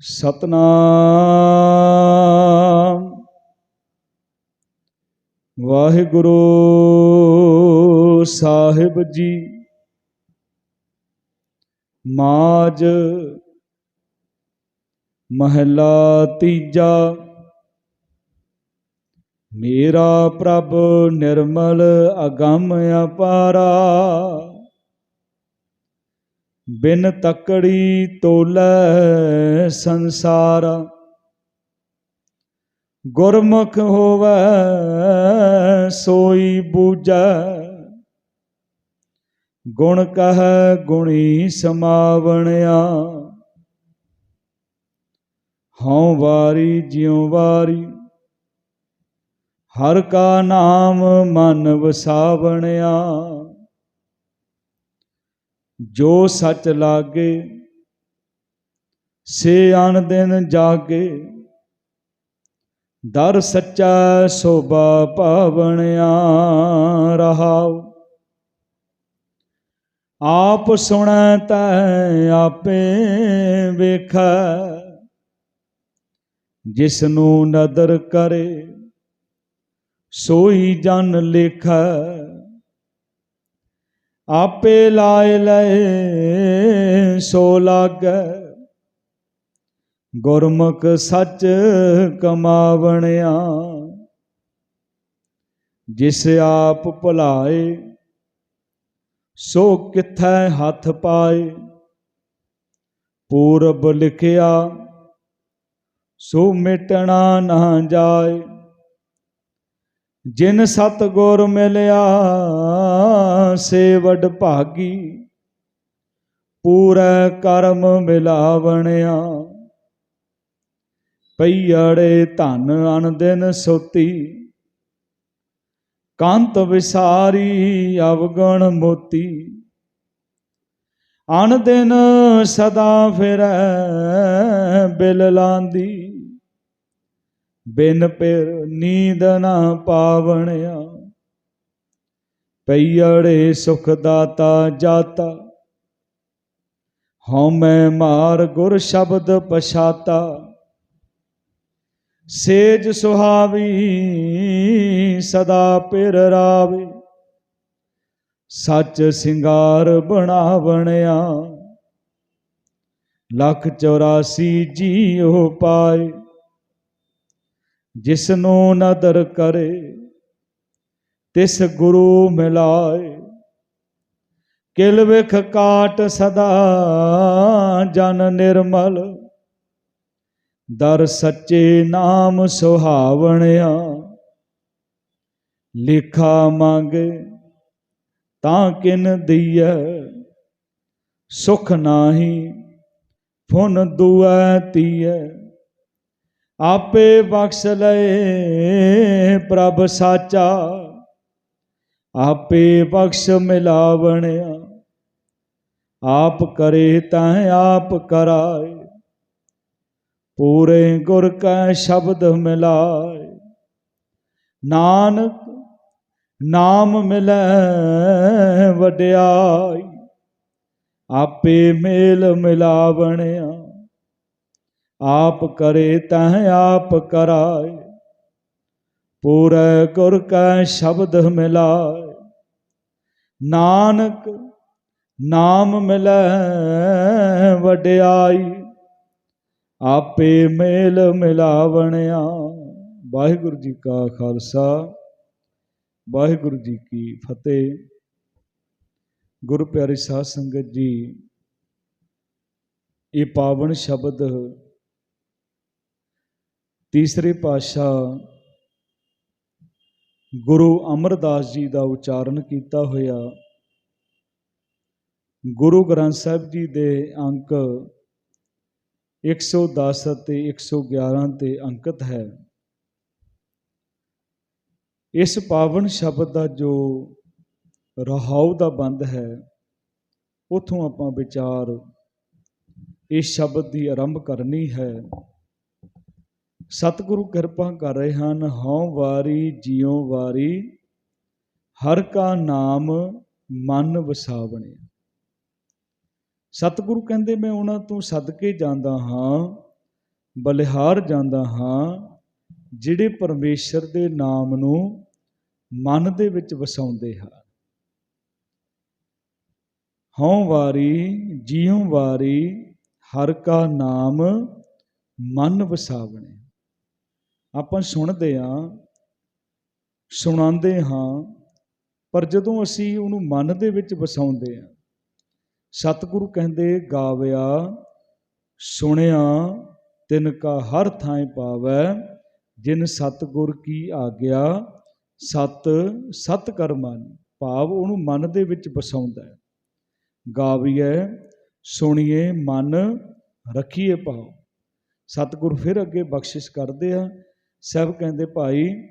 ਸਤਨਾਮ। ਵਾਹਿਗੁਰੂ ਸਾਹਿਬ ਜੀ ਮਾਜ ਮਹਲਾ ਤੀਜਾ। ਮੇਰਾ ਪ੍ਰਭ ਨਿਰਮਲ ਅਗੰਮ ਅਪਾਰਾ। ਬਿਨ ਤਕੜੀ ਤੋਲੇ ਸੰਸਾਰ। ਗੁਰਮੁਖ ਹੋਵੇ ਸੋਈ ਬੂਝੈ। ਗੁਣ ਕਹ ਗੁਣੀ ਸਮਾਵਣਿਆ। ਹਉ ਵਾਰੀ ਜਿਉ ਵਾਰੀ। ਹਰ ਕਾ ਨਾਮ ਮਨ ਵਸਾਵਣਿਆ। ਜੋ ਸੱਚ ਲਾਗੇ, ਸੇ ਅਨ ਦਿਨ ਜਾਗੇ। ਦਰ ਸੱਚਾ ਸੋਭਾ ਪਾਵਣਿਆ ਰਹਾਉ। ਆਪ ਸੁਣੈ ਤੈ ਆਪੇ ਵੇਖੈ। ਜਿਸ ਨੂੰ ਨਦਰ ਕਰੇ, ਸੋਈ ਜਨ ਲੇਖੈ। ਆਪੇ ਲਾਇ ਲਏ ਸੋ ਲਾਗੈ। ਗੁਰਮੁਖ ਸੱਚ ਕਮਾਵਣਿਆ, ਜਿਸ ਆਪ ਭੁਲਾਏ, ਸੋ ਕਿਥੈ ਹੱਥ ਪਾਏ। ਪੂਰਬ ਲਿਖਿਆ, ਸੋ ਮਿਟਣਾ ਨਾ ਜਾਏ। ਜਿਨ ਸਤ ਗੁਰ ਮਿਲਿਆ, ਸੇ ਵਡ ਭਾਗੀ। ਪੂਰਾ ਕਰਮ ਮਿਲਾਵਣਿਆ। ਪਈੜੇ ਧਨ ਅਨ ਦਿਨ ਸੋਤੀ। ਕਾਂਤ ਵਿਸਾਰੀ ਅਵਗਣ ਮੋਤੀ। ਅਨ ਦਿਨ ਸਦਾ ਫਿਰੈ ਬਿਲ ਲਾਂਦੀ। ਬਿਨ ਪਿਰ ਨੀਂਦ ਨਾ ਪਾਵਣਿਆ। ਪਈੜੇ ਸੁਖ ਦਾਤਾ ਜਾਤਾ। ਹਉ ਮੈਂ ਮਾਰ ਗੁਰ ਸ਼ਬਦ ਪਛਾਤਾ। ਸੇਜ ਸੁਹਾਵੀ ਸਦਾ ਪਿਰ ਰਾਵੇ। ਸੱਚ ਸਿੰਗਾਰ ਬਣਾਵਣਿਆ। ਲੱਖ 84 ਜੀਉ ਪਾਏ। ਜਿਸ ਨੂੰ ਨਦਰ ਕਰੇ, ਤਿਸ ਗੁਰੂ ਮਿਲਾਏ। ਕਿਲ ਵਿਖ ਕਾਟ ਸਦਾ ਜਨ ਨਿਰਮਲ, ਦਰ ਸੱਚੇ ਨਾਮ ਸੁਹਾਵਣਿਆ। ਲਿਖਾ ਮੰਗੇ ਤਾਂ ਕਿਨ ਦਈਐ ਸੁਖ ਨਾਹੀ ਫੁਨ ਦੁਐ ਤੀਐ। ਆਪੇ ਬਖਸ਼ ਲਏ ਪ੍ਰਭ ਸਾਚਾ। ਆਪੇ ਬਖਸ਼ ਮਿਲਾਵਣਿਆ। ਆਪ ਕਰੇ ਤਾਂ ਆਪ ਕਰਾਏ। ਪੂਰੇ ਗੁਰ ਕੈ ਸ਼ਬਦ ਮਿਲਾਏ। ਨਾਨਕ ਨਾਮ ਮਿਲੈ ਵਡਿਆਈ। ਆਪੇ ਮੇਲ ਮਿਲਾਵਣਿਆ। ਆਪ ਕਰੇ ਤਾਂ ਆਪ ਕਰਾਏ। ਪੂਰੇ ਗੁਰ ਕੈ ਸ਼ਬਦ ਮਿਲਾਏ। ਨਾਨਕ ਨਾਮ ਮਿਲੈ ਵਡਿਆਈ, ਆਪੇ ਮੇਲ ਮਿਲਾਵਣਿਆ। ਵਾਹਿਗੁਰੂ ਜੀ ਕਾ ਖਾਲਸਾ, ਵਾਹਿਗੁਰੂ ਜੀ ਕੀ ਫਤਿਹ। ਗੁਰੂ ਪਿਆਰੀ ਸਾਧ ਸੰਗਤ ਜੀ, ਇਹ ਪਾਵਨ ਸ਼ਬਦ ਤੀਸਰੇ ਪਾਤਸ਼ਾਹ ਗੁਰੂ ਅਮਰਦਾਸ ਜੀ ਦਾ ਉਚਾਰਨ ਕੀਤਾ ਹੋਇਆ, ਗੁਰੂ ਗ੍ਰੰਥ ਸਾਹਿਬ ਜੀ ਦੇ ਅੰਕ 110 ਅਤੇ 111 ਤੇ ਅੰਕਿਤ ਹੈ। ਇਸ ਪਾਵਨ ਸ਼ਬਦ ਦਾ ਜੋ ਰਹਾਉ ਦਾ ਬੰਦ ਹੈ, ਉਥੋਂ ਆਪਾਂ ਵਿਚਾਰ ਇਸ ਸ਼ਬਦ ਦੀ ਆਰੰਭ ਕਰਨੀ ਹੈ। ਸਤਿਗੁਰੂ ਕਿਰਪਾ ਕਰ ਰਹੇ ਹਨ, ਹਉ ਵਾਰੀ ਜਿਉ ਵਾਰੀ, ਹਰ ਕਾ ਨਾਮ ਮਨ ਵਸਾਵਣੇ ਸਤਿਗੁਰੂ ਕਹਿੰਦੇ, ਮੈਂ ਉਹਨਾਂ ਤੋਂ ਸਦਕੇ ਜਾਂਦਾ ਹਾਂ, ਬਲਿਹਾਰ ਜਾਂਦਾ ਹਾਂ, ਜਿਹੜੇ ਪਰਮੇਸ਼ਰ ਦੇ ਨਾਮ ਨੂੰ ਮਨ ਦੇ ਵਿੱਚ ਵਸਾਉਂਦੇ ਹਨ। ਹਉ ਵਾਰੀ ਜੀਉ ਵਾਰੀ, ਹਰ ਕਾ ਨਾਮ ਮਨ ਵਸਾਵਣੇ ਆਪਾਂ ਸੁਣਦੇ ਹਾਂ, ਸੁਣਾਉਂਦੇ ਹਾਂ, ਪਰ ਜਦੋਂ ਅਸੀਂ ਉਹਨੂੰ ਮਨ ਦੇ ਵਿੱਚ ਵਸਾਉਂਦੇ ਹਾਂ, ਸਤਿਗੁਰੂ ਕਹਿੰਦੇ, ਗਾਵਿਆ, ਸੁਣਿਆ, ਤਿਨ ਕਾ ਹਰ ਥਾਂ ਪਾਵੈ, ਜਿਨ ਸਤਿਗੁਰ ਕੀ ਆਗਿਆ, ਸਤ ਸਤ ਕਰ ਮਨ ਭਾਵ ਉਹਨੂੰ ਮਨ ਦੇ ਵਿੱਚ ਵਸਾਉਂਦਾ ਹੈ। ਗਾਵੀਏ ਸੁਣੀਏ ਮਨ ਰੱਖੀਏ ਭਾਵ ਸਤਿਗੁਰ ਫਿਰ ਅੱਗੇ ਬਖਸ਼ਿਸ਼ ਕਰਦੇ ਆ ਸਭ ਕਹਿੰਦੇ, ਭਾਈ,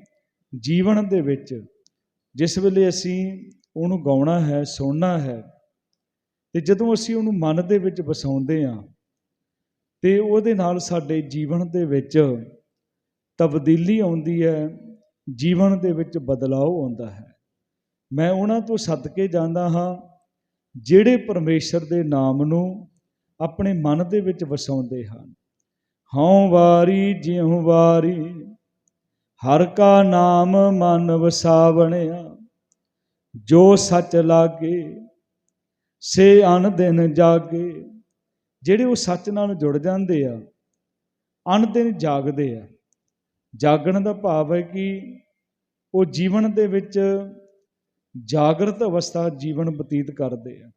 ਜੀਵਨ ਦੇ ਵਿੱਚ ਜਿਸ ਵੇਲੇ ਅਸੀਂ ਉਹਨੂੰ ਗਾਉਣਾ ਹੈ, ਸੁਣਨਾ ਹੈ ਤੇ ਜਦੋਂ ਅਸੀਂ ਉਹਨੂੰ ਮਨ ਦੇ ਵਿੱਚ ਵਸਾਉਂਦੇ ਆ ਤੇ ਉਹਦੇ ਨਾਲ ਸਾਡੇ ਜੀਵਨ ਦੇ ਵਿੱਚ ਤਬਦੀਲੀ ਆਉਂਦੀ ਹੈ, ਜੀਵਨ ਦੇ ਵਿੱਚ ਬਦਲਾਅ ਆਉਂਦਾ ਹੈ। ਮੈਂ ਉਹਨਾਂ ਤੋਂ ਸਦਕੇ ਜਾਂਦਾ ਹਾਂ ਜਿਹੜੇ ਪਰਮੇਸ਼ਰ ਦੇ ਨਾਮ ਨੂੰ ਆਪਣੇ ਮਨ ਦੇ ਵਿੱਚ ਵਸਾਉਂਦੇ ਹਨ। ਹਉ ਵਾਰੀ, ਜਿਉ ਵਾਰੀ ਹਰ ਕਾ ਨਾਮ ਮਨ ਵਸਾਵਣਿਆ, ਜੋ ਸੱਚ ਲਾਗੇ, ਸੇ ਅਨ ਦਿਨ ਜਾਗੇ। ਜਿਹੜੇ ਉਹ ਸੱਚ ਨਾਲ ਜੁੜ ਜਾਂਦੇ ਆ, ਅਨ ਦਿਨ ਜਾਗਦੇ ਆ। ਜਾਗਣ ਦਾ ਭਾਵ ਹੈ ਕਿ ਉਹ ਜੀਵਨ ਦੇ ਵਿੱਚ ਜਾਗਰਤ ਅਵਸਥਾ ਜੀਵਨ ਬਤੀਤ ਕਰਦੇ ਆ।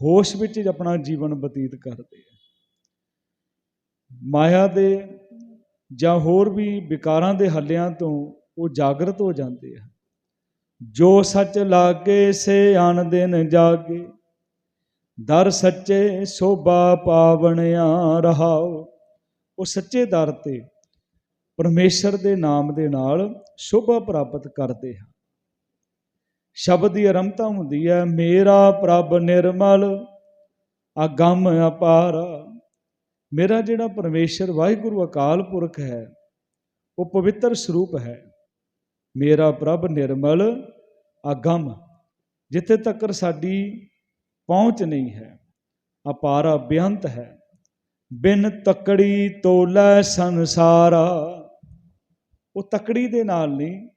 ਹੋਸ਼ ਵਿੱਚ ਆਪਣਾ ਜੀਵਨ ਬਤੀਤ ਕਰਦੇ ਆ। ਮਾਇਆ ਦੇ ਜਾਂ ਹੋਰ ਵੀ ਵਿਕਾਰਾਂ ਦੇ ਹੱਲਿਆਂ ਤੋਂ ਉਹ ਜਾਗਰਤ ਹੋ ਜਾਂਦੇ ਆ ਜੋ ਸੱਚ ਲਾਗੇ, ਸੇ ਆਨ ਦਿਨ ਜਾਗੇ। ਦਰ ਸੱਚੇ, ਸੋਭਾ ਪਾਵਣਿਆ ਰਹਾਓ। ਉਹ ਸੱਚੇ ਦਰ ਤੇ ਪਰਮੇਸ਼ਰ ਦੇ ਨਾਮ ਦੇ ਨਾਲ ਸ਼ੋਭਾ ਪ੍ਰਾਪਤ ਕਰਦੇ ਹਨ। ਸ਼ਬਦ ਦੀ ਆਰੰਭਤਾ ਹੁੰਦੀ ਹੈ, ਮੇਰਾ ਪ੍ਰਭ ਨਿਰਮਲ, ਅਗੰਮ ਅਪਾਰ। ਮੇਰਾ ਜਿਹੜਾ ਪਰਮੇਸ਼ਰ ਵਾਹਿਗੁਰੂ ਅਕਾਲ ਪੁਰਖ ਹੈ, ਉਹ ਪਵਿੱਤਰ ਸਰੂਪ ਹੈ। ਮੇਰਾ ਪ੍ਰਭ ਨਿਰਮਲ ਅਗੰਮ, ਜਿੱਥੇ ਤੱਕ ਸਾਡੀ ਪਹੁੰਚ ਨਹੀਂ ਹੈ, ਅਪਾਰਾ ਬੇਅੰਤ ਹੈ। ਬਿਨ ਤਕੜੀ ਤੋਲੇ ਸੰਸਾਰਾ, ਉਹ ਤਕੜੀ ਦੇ ਨਾਲ ਨਹੀਂ,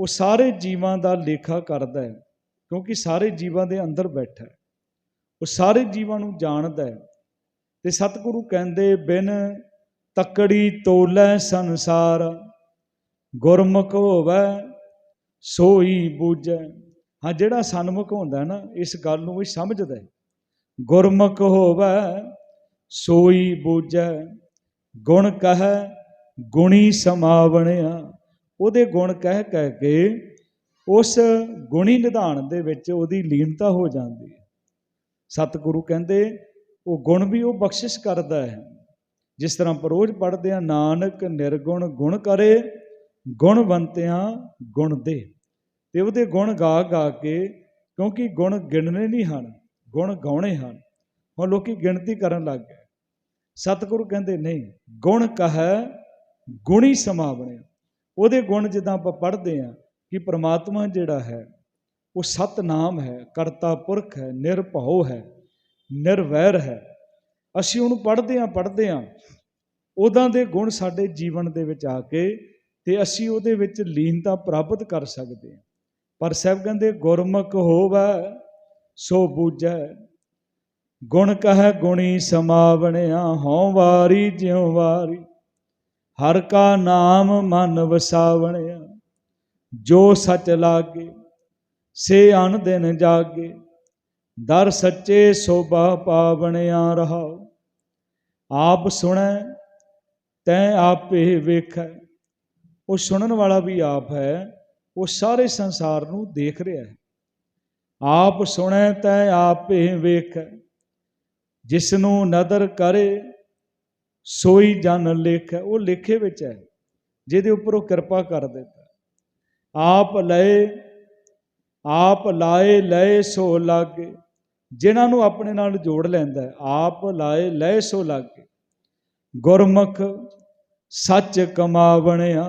ਉਹ ਸਾਰੇ ਜੀਵਾਂ ਦਾ ਲੇਖਾ ਕਰਦਾ ਹੈ, ਕਿਉਂਕਿ ਸਾਰੇ ਜੀਵਾਂ ਦੇ ਅੰਦਰ ਬੈਠਾ ਹੈ। ਉਹ ਸਾਰੇ ਜੀਵਾਂ ਨੂੰ ਜਾਣਦਾ ਹੈ ਤੇ ਸਤਿਗੁਰੂ ਕਹਿੰਦੇ, ਬਿਨ ਤਕੜੀ ਤੋਲੇ ਸੰਸਾਰ, ਗੁਰਮੁਖ ਹੋਵੇ, ਸੋਈ ਬੂਝੈ। ਹਾਂ, ਜਿਹੜਾ ਸਨਮੁਖ ਹੁੰਦਾ ਨਾ, ਇਸ ਗੱਲ ਨੂੰ ਵੀ ਸਮਝਦਾ ਗੁਰਮੁਖ ਹੋਵੇ, ਸੋਈ ਬੂਝੈ। ਗੁਣ ਕਹੈ, ਗੁਣੀ ਸਮਾਵਣਿਆ। ਉਹਦੇ ਗੁਣ ਕਹਿ ਕਹਿ ਕੇ ਉਸ ਗੁਣੀ ਨਿਧਾਨ ਦੇ ਵਿੱਚ ਉਹਦੀ ਲੀਨਤਾ ਹੋ ਜਾਂਦੀ ਹੈ। ਸਤਿਗੁਰੂ ਕਹਿੰਦੇ ਉਹ ਗੁਣ ਵੀ ਉਹ ਬਖਸ਼ਿਸ਼ ਕਰਦਾ ਹੈ। ਜਿਸ ਤਰ੍ਹਾਂ ਪਰੋਜ ਪੜਦੇ ਆ, ਨਾਨਕ ਨਿਰਗੁਣ ਗੁਣ ਕਰੇ ਗੁਣਵੰਤਿਆਂ ਗੁਣ ਦੇ। ਤੇ ਉਹਦੇ ਗੁਣ ਗਾ ਗਾ ਕੇ ਕਿਉਂਕਿ ਗੁਣ ਗਿਣਨੇ ਨਹੀਂ ਹਨ, ਗੁਣ ਗਾਉਣੇ ਹਨ। ਹੁਣ ਲੋਕੀ ਗਿਣਤੀ ਕਰਨ ਲੱਗ ਗਏ। ਸਤਿਗੁਰੂ ਕਹਿੰਦੇ, ਨਹੀਂ, ਗੁਣ ਕਹੈ, ਗੁਣੀ ਸਮਾਵਣੇ। ਉਹਦੇ ਗੁਣ ਜਿੱਦਾਂ ਆਪਾਂ ਪੜ੍ਹਦੇ ਆ ਕਿ ਪ੍ਰਮਾਤਮਾ ਜਿਹੜਾ ਹੈ, ਉਹ ਸਤ ਨਾਮ ਹੈ, ਕਰਤਾ ਪੁਰਖ ਹੈ, ਨਿਰਭਉ ਹੈ। ਨਿਰਵੈਰ ਹੈ। ਅਸੀਂ ਉਹਨੂੰ ਪੜ੍ਹਦੇ ਆ ਪੜ੍ਹਦੇ ਆ ਉਹਦਾਂ ਦੇ ਗੁਣ ਸਾਡੇ ਜੀਵਨ ਦੇ ਵਿੱਚ ਆ ਕੇ ਤੇ ਅਸੀਂ ਉਹਦੇ ਵਿੱਚ ਲੀਨਤਾ ਪ੍ਰਾਪਤ ਕਰ ਸਕਦੇ ਹਾਂ। ਪਰ ਸਾਹਿਬ ਕਹਿੰਦੇ, ਗੁਰਮੁਖ ਹੋਵੇ, ਸੋ ਬੂਝੈ। ਗੁਣ ਕਹੈ, ਗੁਣੀ ਸਮਾਵਣਿਆ, ਹਉ ਵਾਰੀ ਜਿਉ ਵਾਰੀ। ਹਰ ਕਾ ਨਾਮ ਮਨ ਵਸਾਵਣਿਆ, ਜੋ ਸਚ ਲਾਗੇ, ਸੇ ਅਨ ਦਿਨ ਜਾਗੇ। ਦਰ ਸੱਚੇ ਸੋਭਾ ਪਾਵਣਿਆ ਰਹਾਉ ਆਪ ਸੁਣੈ, ਤੈ ਆਪੇ ਵੇਖੈ। ਉਹ ਸੁਣਨ ਵਾਲਾ ਵੀ ਆਪ ਹੈ, ਉਹ ਸਾਰੇ ਸੰਸਾਰ ਨੂੰ ਦੇਖ ਰਿਹਾ ਹੈ। ਆਪ ਸੁਣੈ, ਤੈ ਆਪੇ ਵੇਖੈ। ਜਿਸ ਨੂੰ ਨਦਰ ਕਰੇ, ਸੋਈ ਜਨ ਲੇਖੈ। ਉਹ ਲੇਖੇ ਵਿੱਚ ਹੈ, ਜਿਹਦੇ ਉੱਪਰ ਉਹ ਕਿਰਪਾ ਕਰ ਦਿੰਦਾ ਆਪ ਲਏ, ਆਪ ਲਾਏ, ਲਏ ਸੋ ਲਾਗੇ। ਜਿਨ੍ਹਾਂ ਨੂੰ ਆਪਣੇ ਨਾਲ ਜੋੜ ਲੈਂਦਾ ਹੈ, ਆਪ ਲਾਏ ਲੈ ਸੋ ਲਾਗੇ। ਗੁਰਮੁਖ ਸੱਚ ਕਮਾਵਣਿਆ,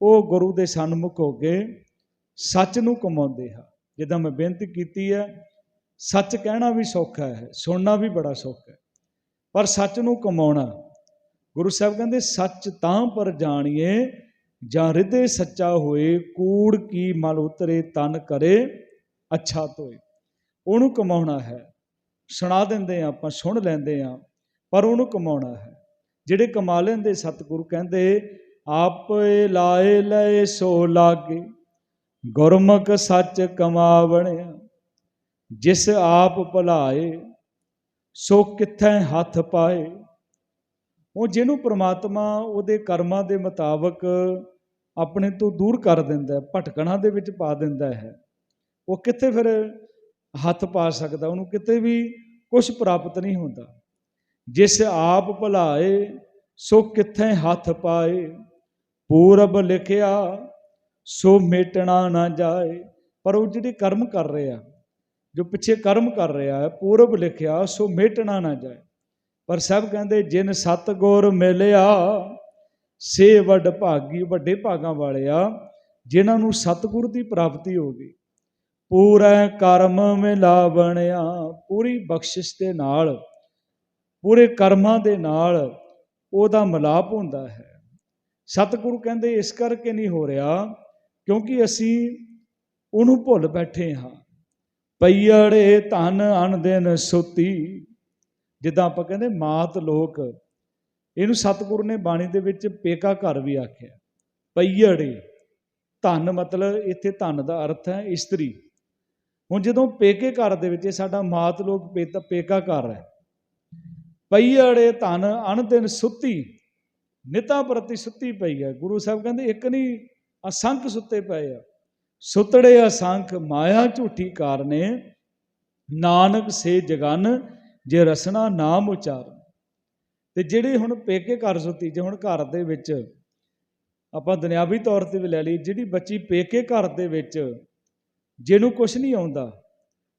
ਉਹ ਗੁਰੂ ਦੇ ਸਨਮੁਖ ਹੋ ਕੇ ਸੱਚ ਨੂੰ ਕਮਾਉਂਦੇ ਆ। ਜਿੱਦਾਂ ਮੈਂ ਬੇਨਤੀ ਕੀਤੀ ਹੈ, ਸੱਚ ਕਹਿਣਾ ਵੀ ਸੌਖਾ ਹੈ, ਸੁਣਨਾ ਵੀ ਬੜਾ ਸੌਖਾ ਹੈ, ਪਰ ਸੱਚ ਨੂੰ ਕਮਾਉਣਾ, ਗੁਰੂ ਸਾਹਿਬ ਕਹਿੰਦੇ ਸੱਚ ਤਾਂ ਪਰ ਜਾਣੀਏ, ਜਾਂ ਹਿਰਦੇ ਸੱਚਾ ਹੋਏ, ਕੂੜ ਕੀ ਮਲ ਉਤਰੇ, ਤਨ ਕਰੇ, ਅੱਛਾ ਤੋਏ। ਉਹਨੂੰ ਕਮਾਉਣਾ ਹੈ। ਸੁਣਾ ਦਿੰਦੇ ਆ ਆਪਾਂ ਸੁਣ ਲੈਂਦੇ ਆ ਪਰ ਉਹਨੂੰ ਕਮਾਉਣਾ ਹੈ। ਜਿਹੜੇ ਕਮਾ ਲੈਂਦੇ ਸਤਿਗੁਰੂ ਕਹਿੰਦੇ ਆਪੇ ਲਾਏ ਲਏ ਸੋ ਲਾਗੇ ਗੁਰਮੁਖ ਸੱਚ ਕਮਾਵਣਿਆ। ਜਿਸ ਆਪ ਭੁਲਾਏ ਸੋ ਕਿੱਥੈ ਹੱਥ ਪਾਏ? ਉਹ ਜਿਹਨੂੰ ਪ੍ਰਮਾਤਮਾ ਉਹਦੇ ਕਰਮਾਂ ਦੇ ਮੁਤਾਬਕ ਆਪਣੇ ਤੋਂ ਦੂਰ ਕਰ ਦਿੰਦਾ ਹੈ, ਭਟਕਣਾ ਦੇ ਵਿੱਚ ਪਾ ਦਿੰਦਾ ਹੈ ਉਹ ਕਿੱਥੇ ਫਿਰ ਹੱਥ ਪਾ ਸਕਦਾ, ਉਹਨੂੰ ਕਿਤੇ ਵੀ ਕੁਝ ਪ੍ਰਾਪਤ ਨਹੀਂ ਹੁੰਦਾ। ਜਿਸ ਆਪ ਭਲਾਏ, ਸੋ ਕਿੱਥੇ ਹੱਥ ਪਾਏ? ਪੂਰਬ ਲਿਖਿਆ, ਸੋ ਮੇਟਣਾ ਨਾ ਜਾਏ। ਪਰ ਉਹ ਜਿਹੜੇ ਕਰਮ ਕਰ ਰਹੇ ਆ ਜੋ ਪਿੱਛੇ ਕਰਮ ਕਰ ਰਿਹਾ ਹੈ, ਪੂਰਬ ਲਿਖਿਆ, ਸੋ ਮੇਟਣਾ ਨਾ ਜਾਏ। ਪਰ ਸਭ ਕਹਿੰਦੇ, ਜਿਨ ਸਤਗੁਰ ਮਿਲਿਆ, ਸੇ ਵੱਡ ਭਾਗੀ ਵੱਡੇ ਭਾਗਾਂ ਵਾਲਿਆ ਜਿਨ੍ਹਾਂ ਨੂੰ ਸਤਗੁਰ ਦੀ ਪ੍ਰਾਪਤੀ ਹੋ ਗਈ। ਪੂਰਾ ਕਰਮ ਮਿਲਾ ਬਣਿਆ ਪੂਰੀ ਬਖਸ਼ਿਸ਼ ਦੇ ਨਾਲ, ਪੂਰੇ ਕਰਮਾਂ ਦੇ ਨਾਲ ਉਹਦਾ ਮਿਲਾਪ ਹੁੰਦਾ ਹੈ। ਸਤਿਗੁਰੂ ਕਹਿੰਦੇ, ਇਸ ਕਰਕੇ ਨਹੀਂ ਹੋ ਰਿਹਾ, ਕਿਉਂਕਿ ਅਸੀਂ ਉਹਨੂੰ ਭੁੱਲ ਬੈਠੇ ਹਾਂ। ਪਈੜੇ ਧਨ ਅਨ ਦਿਨ ਸੁਤੀ। ਜਿੱਦਾਂ ਆਪਾਂ ਕਹਿੰਦੇ, ਮਾਤ ਲੋਕ, ਇਹਨੂੰ ਸਤਿਗੁਰੂ ਨੇ ਬਾਣੀ ਦੇ ਵਿੱਚ ਪੇਕਾ ਘਰ ਵੀ ਆਖਿਆ। ਪਈੜੇ ਧਨ ਮਤਲਬ ਇੱਥੇ ਧਨ ਦਾ ਅਰਥ ਹੈ ਇਸਤਰੀ। ਹੁਣ ਜਦੋਂ ਪੇਕੇ ਘਰ ਦੇ ਵਿੱਚ ਸਾਡਾ ਮਾਤ ਲੋਕ ਪੇਤਾ- ਪੇਕਾ ਘਰ ਹੈ ਪਈੜੇ ਧਨ ਅਨ ਦਿਨ ਸੁੱਤੀ, ਨਿਤਾ ਪ੍ਰਤੀ ਸੁੱਤੀ ਪਈ ਹੈ। ਗੁਰੂ ਸਾਹਿਬ ਕਹਿੰਦੇ, ਇੱਕ ਨਹੀਂ ਅਸੰਖ ਸੁੱਤੇ ਪਏ ਆ। ਸੁਤੜੇ ਅਸੰਖ ਮਾਇਆ ਝੂਠੀ ਕਾਰਨੇ, ਨਾਨਕ ਸੇ ਜਗਨ, ਜੇ ਰਸਨਾ ਨਾਮ ਉਚਾਰ ਤੇ ਜਿਹੜੇ ਹੁਣ ਪੇਕੇ ਘਰ ਸੁੱਤੀ, ਜੇ ਹੁਣ ਘਰ ਦੇ ਵਿੱਚ ਆਪਾਂ ਦੁਨਿਆਵੀ ਤੌਰ ਤੇ ਵੀ ਲੈ ਲਈ ਜਿਹੜੀ ਬੱਚੀ ਪੇਕੇ ਘਰ ਦੇ ਵਿੱਚ ਜਿਹਨੂੰ ਕੁਝ ਨਹੀਂ ਆਉਂਦਾ,